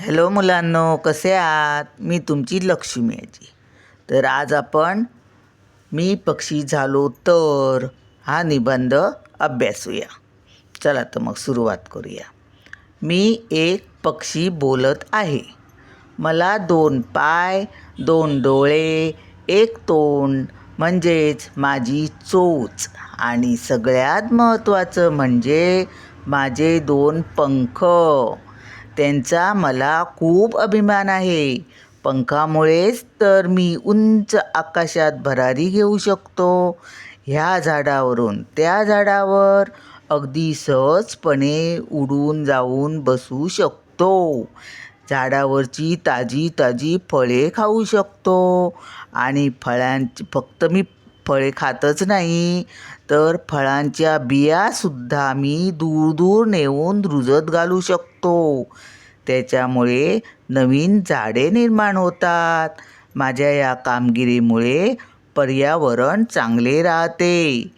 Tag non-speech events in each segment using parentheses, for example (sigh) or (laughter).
Hello मुलांनो कसे आहात? मी तुमची लक्ष्मी आजी. तर आज आपण मी पक्षी झालो तर हा निबंध अभ्यासूया चला तर मग सुरुवात करूया. मी एक पक्षी बोलत आहे. मला दोन पाय दोन डोळे एक तोंड म्हणजेच माझी चोच आणि सगळ्यात महत्त्वाचं म्हणजे माझे दोन पंख. त्यांचा मला खूप अभिमान आहे. पंखामुळेच तर मी उंच आकाशात भरारी घेऊ शकतो. ह्या झाडावरून त्या झाडावर अगदी सहजपणे उडून जाऊन बसू शकतो. झाडावरची ताजी ताजी फळे खाऊ शकतो. आणि फळांची फक्त मी फळे खातच नाही. तर फळांच्या बियासुद्धा मी दूर दूर नेऊन रुजत घालू शकतो. त्याच्यामुळे नवीन झाडे निर्माण होतात. माझ्या या कामगिरीमुळे पर्यावरण चांगले राहते.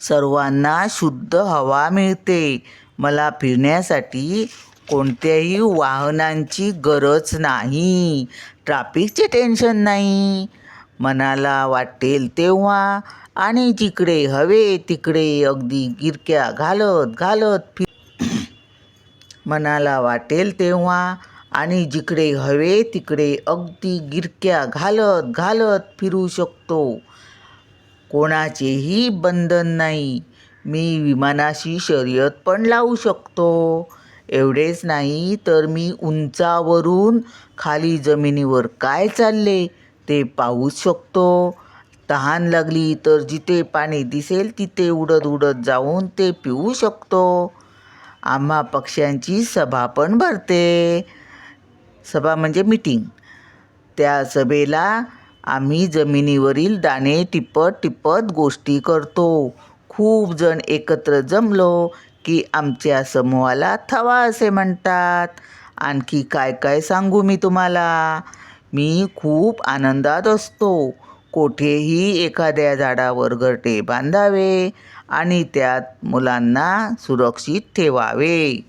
सर्वांना शुद्ध हवा मिळते. मला फिरण्यासाठी कोणत्याही वाहनांची गरज नाही. ट्राफिकचे टेन्शन नाही. मनाला वाटेल तेव्हा आणि जिकडे हवे तिकडे अगदी गिरक्या घालत घालत फिर (clears throat) मनाला वाटेल तेव्हा आणि जिकडे हवे तिकडे अगदी गिरक्या घालत घालत फिरू शकतो. कोणाचेही बंधन नाही. मी विमानाशी शर्यत पण लावू शकतो. एवढेच नाही तर मी उंचावरून खाली जमिनीवर काय चालले? ते पाहू शकतो. तहान लागली तर जिथे पाणी दिसेल तिथे उडत उडत जाऊन ते पिऊ शकतो. आम्हा पक्ष्यांची सभा पण भरते. सभा म्हणजे मीटिंग त्या सभेला आम्ही जमिनीवरील दाणे टिपत टिपत गोष्टी करतो. खूप जण एकत्र जमलो की आमच्या समूहाला थवा असे म्हणतात. आणखी काय काय सांगू मी तुम्हाला? मी खूप आनंदात असतो. कोठेही एखाद्या झाडावर घरटे बांधावे आणि त्यात मुलांना सुरक्षित ठेवावे.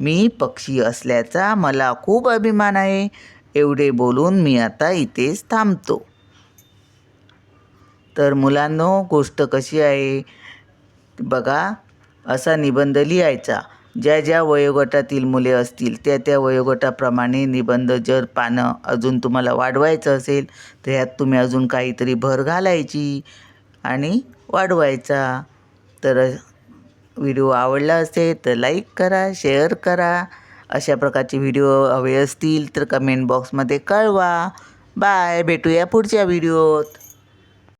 मी पक्षी असल्याचा मला खूप अभिमान आहे. एवढे बोलून मी आता इथेच थांबतो. तर मुलांनो गोष्ट कशी आहे? बघा असा निबंध लिहायचा. ज्या ज्या वयोगटातील मुले असतील त्या त्या वयोगटाप्रमाणे निबंध जर पानं अजून तुम्हाला वाढवायचं असेल तर ह्यात तुम्ही अजून काहीतरी भर घालायची आणि वाढवायचा. तर व्हिडिओ आवडला असेल तर लाईक करा शेअर करा. अशा प्रकारचे व्हिडिओ हवे असतील तर कमेंट बॉक्समध्ये कळवा. बाय भेटूया पुढच्या व्हिडिओत.